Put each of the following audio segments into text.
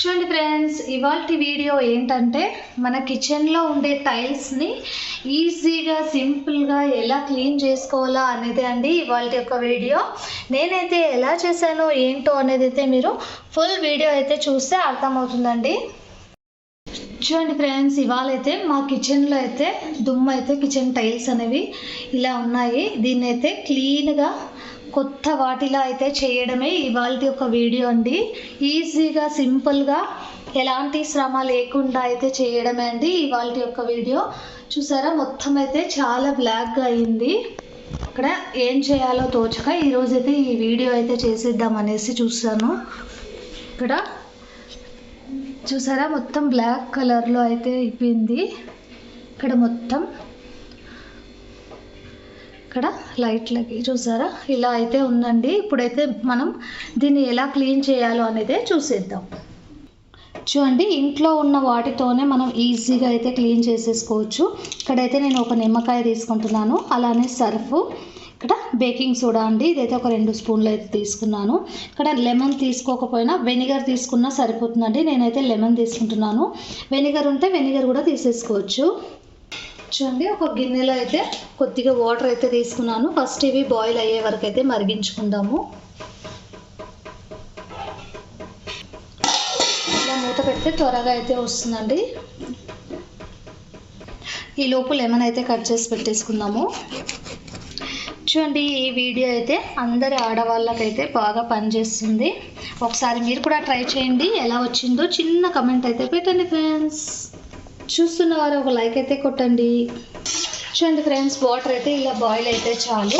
చూడండి ఫ్రెండ్స్ ఇవాళ వీడియో ఏంటంటే మన కిచెన్లో ఉండే టైల్స్ని ఈజీగా సింపుల్గా ఎలా క్లీన్ చేసుకోవాలా అనేది అండి ఇవాళ యొక్క వీడియో. నేనైతే ఎలా చేశానో ఏంటో అనేది అయితే మీరు ఫుల్ వీడియో అయితే చూస్తే అర్థమవుతుందండి. చూడండి ఫ్రెండ్స్ ఇవాళ అయితే మా కిచెన్లో అయితే దుమ్ము అయితే కిచెన్ టైల్స్ అనేవి ఇలా ఉన్నాయి. దీన్ని అయితే క్లీన్గా కొత్త వాటిలో అయితే చేయడమే ఇవాళ ఒక వీడియో అండి. ఈజీగా సింపుల్గా ఎలాంటి శ్రమ లేకుండా అయితే చేయడమే అండి ఇవాళ యొక్క వీడియో. చూసారా? మొత్తం అయితే చాలా బ్లాక్గా అయింది. ఇక్కడ ఏం చేయాలో తోచక ఈరోజైతే ఈ వీడియో అయితే చేసేద్దాం అనేసి చూసాను. ఇక్కడ చూసారా? మొత్తం బ్లాక్ కలర్లో అయితే అయిపోయింది. ఇక్కడ మొత్తం ఇక్కడ లైట్లకి చూసారా? ఇలా అయితే ఉందండి. ఇప్పుడైతే మనం దీన్ని ఎలా క్లీన్ చేయాలో అనేది చూసేద్దాం. చూడండి ఇంట్లో ఉన్న వాటితోనే మనం ఈజీగా అయితే క్లీన్ చేసేసుకోవచ్చు. ఇక్కడైతే నేను ఒక నిమ్మకాయ తీసుకుంటున్నాను. అలానే సర్ఫ్. ఇక్కడ బేకింగ్ సోడా అండి. ఇదైతే ఒక రెండు స్పూన్లు అయితే తీసుకున్నాను. ఇక్కడ లెమన్ తీసుకోకపోయినా వెనిగర్ తీసుకున్నా సరిపోతుందండి. నేనైతే లెమన్ తీసుకుంటున్నాను. వెనిగర్ ఉంటే వెనిగర్ కూడా తీసేసుకోవచ్చు. చూడండి ఒక గిన్నెలో అయితే కొద్దిగా వాటర్ అయితే తీసుకున్నాను. ఫస్ట్ ఇవి బాయిల్ అయ్యే వరకు అయితే మరిగించుకుందాము. ఇలా మూత పెడితే త్వరగా అయితే వస్తుందండి. ఈ లోపు లెమన్ అయితే కట్ చేసి పెట్టేసుకుందాము. చూడండి ఈ వీడియో అయితే అందరి ఆడవాళ్ళకైతే బాగా పనిచేస్తుంది. ఒకసారి మీరు కూడా ట్రై చేయండి ఎలా వచ్చిందో చిన్న కమెంట్ అయితే పెట్టండి ఫ్రెండ్స్ చూస్తున్న వారు ఒక లైక్ అయితే కొట్టండి. చూడండి ఫ్రెండ్స్ వాటర్ అయితే ఇలా బాయిల్ అయితే చాలు.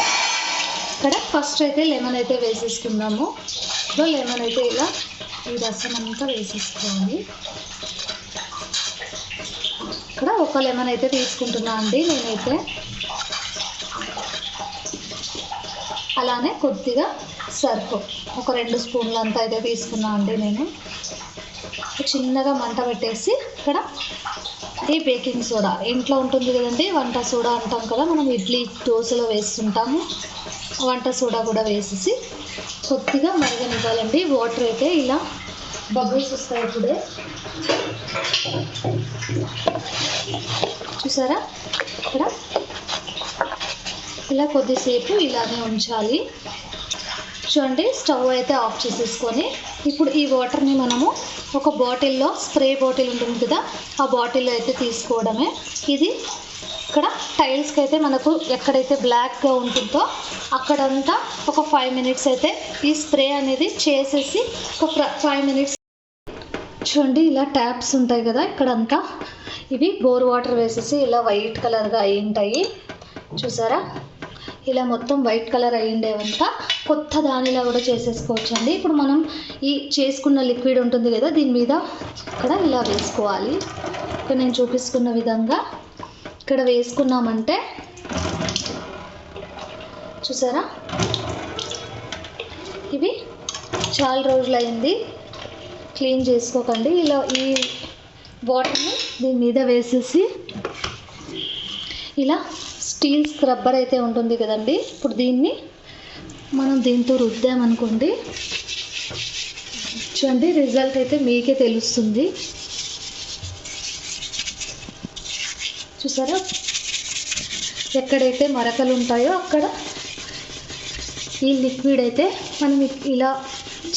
ఇక్కడ ఫస్ట్ అయితే లెమన్ అయితే వేసేసుకున్నాము సో లెమన్ అయితే ఇలా ఈ రసం అంతా వేసేసుకోండి ఇక్కడ ఒక లెమన్ అయితే తీసుకుంటున్నా అండి నేనైతే. అలానే కొద్దిగా సర్ఫ్ ఒక రెండు స్పూన్లు అంతా అయితే తీసుకున్నా అండి నేను. చిన్నగా మంట పెట్టేసి ఇక్కడ ఈ బేకింగ్ సోడా. ఇంట్లో ఉంటుంది కదండి వంట సోడా అంటాం కదా మనం ఇడ్లీ దోశలో వేస్తుంటాము. వంట సోడా కూడా వేసేసి కొద్దిగా మరగనివ్వాలండి. వాటర్ అయితే ఇలా బబుల్స్ వస్తాయి ఇప్పుడే. చూసారా? ఇక్కడ. ఇలా కొద్దిసేపు ఇలానే ఉంచాలి. చూడండి స్టవ్ అయితే ఆఫ్ చేసేసుకొని ఇప్పుడు ఈ వాటర్ని మనము ఒక బాటిల్లో స్ప్రే బాటిల్ ఉంటుంది కదా ఆ బాటిల్లో అయితే తీసుకోవడమే. ఇది ఇక్కడ టైల్స్కి అయితే మనకు ఎక్కడైతే బ్లాక్గా ఉంటుందో అక్కడంతా ఒక ఫైవ్ మినిట్స్ అయితే ఈ స్ప్రే అనేది చేసేసి ఒక ఫైవ్ మినిట్స్ చూడండి ఇలా ట్యాప్స్ ఉంటాయి కదా ఇక్కడంతా. ఇవి బోర్ వాటర్ వేసేసి ఇలా వైట్ కలర్గా అయి ఉంటాయి. చూసారా? ఇలా మొత్తం వైట్ కలర్ అయ్యిండేవంతా కొత్త దానిలా కూడా చేసేసుకోవచ్చు అండి ఇప్పుడు మనం ఈ చేసుకున్న లిక్విడ్ ఉంటుంది కదా దీని మీద ఇక్కడ ఇలా వేసుకోవాలి. ఇక్కడ నేను చూపిస్తున్న విధంగా ఇక్కడ వేసుకున్నామంటే చూసారా? ఇవి చాలా రోజులైంది. క్లీన్ చేసుకోకండి. ఇలా ఈ వాటర్ని దీని మీద వేసేసి ఇలా స్టీల్ స్క్రబ్బర్ అయితే ఉంటుంది కదండి. ఇప్పుడు దీన్ని మనం దీంతో రుద్దామనుకోండి. చూడండి రిజల్ట్ అయితే మీకే తెలుస్తుంది. చూసారా? ఎక్కడైతే మరకలు ఉంటాయో అక్కడ ఈ లిక్విడ్ అయితే మనం ఇలా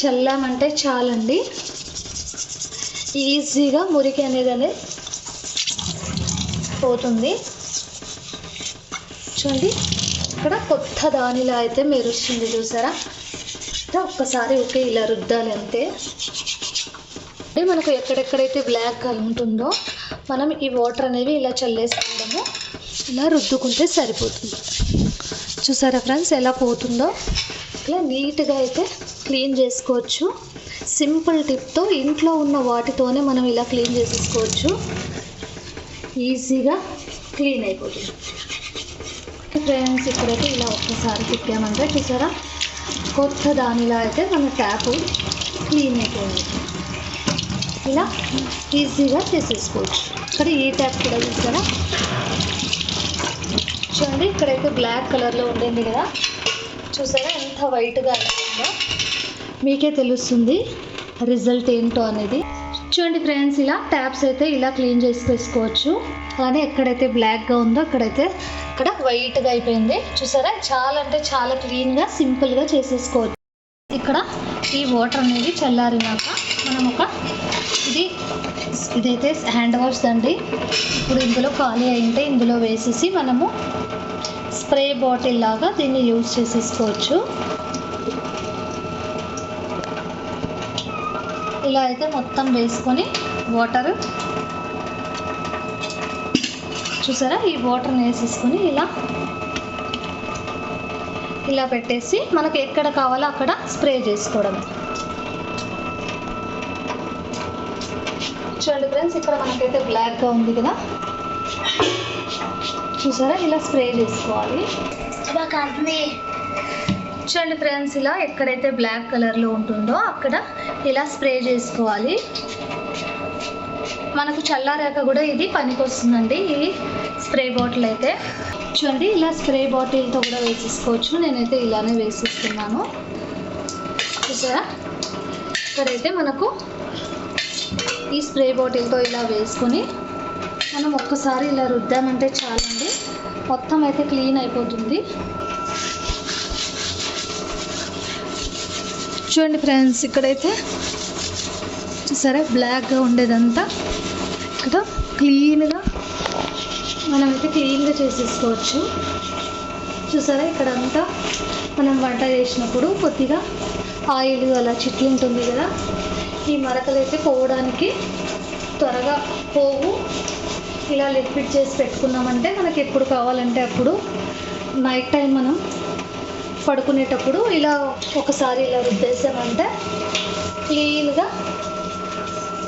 చల్లామంటే చాలండి. ఈజీగా మురికి అనేది అనేది పోతుంది. చూడండి ఇక్కడ కొత్త దానిలా అయితే మెరుస్తుంది చూసారా? ఒక్కసారి ఓకే ఇలా రుద్దాలి అంతే. అంటే మనకు ఎక్కడెక్కడైతే బ్లాక్ ఉంటుందో మనం ఈ వాటర్ అనేవి ఇలా చల్లేసుకోవడము ఇలా రుద్దుకుంటే సరిపోతుంది. చూసారా ఫ్రెండ్స్ ఎలా పోతుందో? ఇలా నీట్గా అయితే క్లీన్ చేసుకోవచ్చు. సింపుల్ టిప్తో ఇంట్లో ఉన్న వాటితోనే మనం ఇలా క్లీన్ చేసేసుకోవచ్చు. ఈజీగా క్లీన్ అయిపోతుంది. ఫ్రెండ్స్ ఇప్పుడైతే ఇలా ఒక్కసారి తిప్పామంటే చూసారా? కొత్త దానిలా అయితే మన ట్యాప్ క్లీన్ అయిపోయింది. ఇలా ఈజీగా చేసేసుకోవచ్చు. ఇక్కడ ఈ ట్యాప్ కూడా చూసారా? చూడండి ఇక్కడైతే బ్లాక్ కలర్లో ఉండింది కదా. చూసారా ఎంత వైట్గా అయిపోయిందో మీకే తెలుస్తుంది రిజల్ట్ ఏంటో అనేది. చూడండి ఫ్రెండ్స్ ఇలా ట్యాప్స్ అయితే ఇలా క్లీన్ చేసుకోవచ్చు అలానే ఎక్కడైతే బ్లాక్గా ఉందో అక్కడైతే ఇక్కడ వైట్గా అయిపోయింది. చూసారా? చాలా అంటే చాలా క్లీన్గా సింపుల్గా చేసేసుకోవచ్చు. ఇక్కడ ఈ వాటర్ అనేది చల్లారినాక మనం ఒక ఇది ఇదైతే హ్యాండ్ వాష్ అండి. ఇప్పుడు ఇందులో ఖాళీ అయింటే ఇందులో వేసేసి మనము స్ప్రే బాటిల్ లాగా దీన్ని యూజ్ చేసేసుకోవచ్చు. ఇలా అయితే మొత్తం వేసుకొని వాటర్ చూసారా? ఈ వాటర్ని వేసేసుకొని ఇలా ఇలా పెట్టేసి మనకు ఎక్కడ కావాలో అక్కడ స్ప్రే చేసుకోవడం. చూడండి ఫ్రెండ్స్ ఇక్కడ మనకైతే బ్లాక్గా ఉంది కదా? చూసారా? ఇలా స్ప్రే చేసుకోవాలి. చూడండి ఫ్రెండ్స్ ఇలా ఎక్కడైతే బ్లాక్ కలర్లో ఉంటుందో అక్కడ ఇలా స్ప్రే చేసుకోవాలి. మనకు చల్లారాక కూడా ఇది పనికి వస్తుందండి ఈ స్ప్రే బాటిల్ అయితే. చూడండి ఇలా స్ప్రే బాటిల్తో కూడా వేసేసుకోవచ్చు. నేనైతే ఇలానే వేసేస్తున్నాను. చూసారా? ఇక్కడైతే మనకు ఈ స్ప్రే బాటిల్తో ఇలా వేసుకొని మనం ఒక్కసారి ఇలా రుద్దామంటే చాలండి. మొత్తం అయితే క్లీన్ అయిపోతుంది. చూడండి ఫ్రెండ్స్ ఇక్కడైతే సరే బ్లాక్గా ఉండేదంతా కదా క్లీన్గా మనమైతే క్లీన్గా చేసేసుకోవచ్చు. చూసారా ఇక్కడంతా మనం వంట చేసినప్పుడు కొద్దిగా ఆయిల్ అలా చిట్లు ఉంటుంది కదా ఈ మరకలు అయితే పోవడానికి త్వరగా పోవు. ఇలా లిక్విడ్ చేసి పెట్టుకున్నామంటే మనకి ఎప్పుడు కావాలంటే అప్పుడు నైట్ టైం మనం పడుకునేటప్పుడు ఇలా ఒకసారి ఇలా రుద్దేసామంటే క్లీన్గా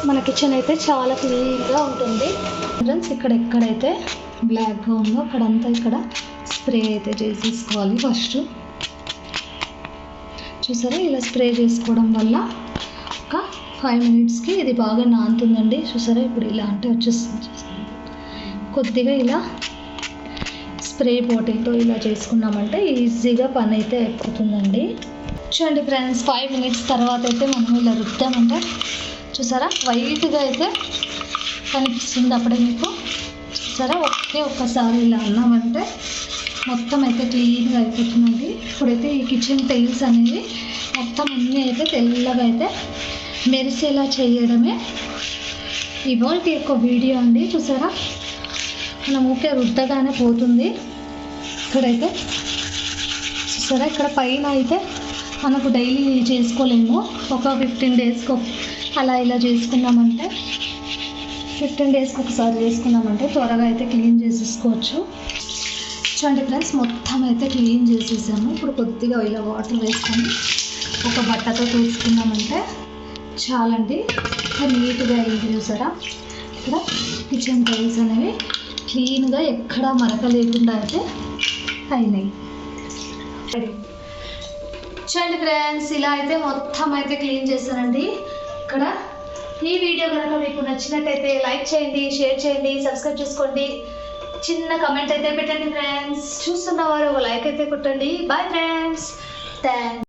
మన కిచెన్ అయితే చాలా క్లీన్గా ఉంటుంది. ఫ్రెండ్స్ ఇక్కడ ఎక్కడైతే బ్లాక్గా ఉందో అక్కడంతా ఇక్కడ స్ప్రే అయితే చేసేసుకోవాలి ఫస్ట్ చూసారా? ఇలా స్ప్రే చేసుకోవడం వల్ల ఒక ఫైవ్ మినిట్స్కి ఇది బాగా నానుతుందండి. చూసారా? ఇప్పుడు ఇలా అంటే వచ్చేస్తుంది. కొద్దిగా ఇలా స్ప్రే బాటిల్తో ఇలా చేసుకున్నామంటే ఈజీగా పని అయితే అయిపోతుందండి. చూడండి ఫ్రెండ్స్ ఫైవ్ మినిట్స్ తర్వాత అయితే మనం ఇలా రుద్దామంటే చూసారా? వైట్గా అయితే కనిపిస్తుంది అప్పుడే మీకు. చూసారా? ఒకే ఒక్కసారి ఇలా అన్నామంటే మొత్తం అయితే క్లీన్గా అయిపోతుందండి ఇప్పుడైతే ఈ కిచెన్ టైల్స్ అనేవి మొత్తం అన్నీ అయితే తెల్లగా అయితే మెరిసేలా చేయడమే ఇవాళకి ఒక వీడియో అండి. చూసారా? మనం ఊకే రుద్దగానే పోతుంది. ఇక్కడైతే చూసారా? ఇక్కడ పైన అయితే మనకు డైలీ చేసుకోలేము. ఒక ఫిఫ్టీన్ డేస్కి అలా ఇలా చేసుకున్నామంటే ఫిఫ్టీన్ డేస్కి ఒకసారి చేసుకున్నామంటే త్వరగా అయితే క్లీన్ చేసేసుకోవచ్చు. చూడండి ఫ్రెండ్స్ మొత్తం అయితే క్లీన్ చేసేసాము. ఇప్పుడు కొద్దిగా ఇలా వాటర్ వేసుకొని ఒక బట్టతో తీసుకున్నామంటే చాలండి. నీట్గా అయింది చూసారా? ఇక్కడ కిచెన్ టైల్స్ అనేవి క్లీన్గా ఎక్కడా మరక లేకుండా అయితే అయినాయి. చూడండి ఫ్రెండ్స్ ఇలా అయితే మొత్తం అయితే క్లీన్ చేశానండి. ఇక్కడ ఈ వీడియో కనుక మీకు నచ్చినట్టయితే లైక్ చేయండి షేర్ చేయండి సబ్స్క్రైబ్ చేసుకోండి. చిన్న కమెంట్ అయితే పెట్టండి ఫ్రెండ్స్ చూస్తున్న వారు ఒక లైక్ అయితే కొట్టండి. Bye friends thanks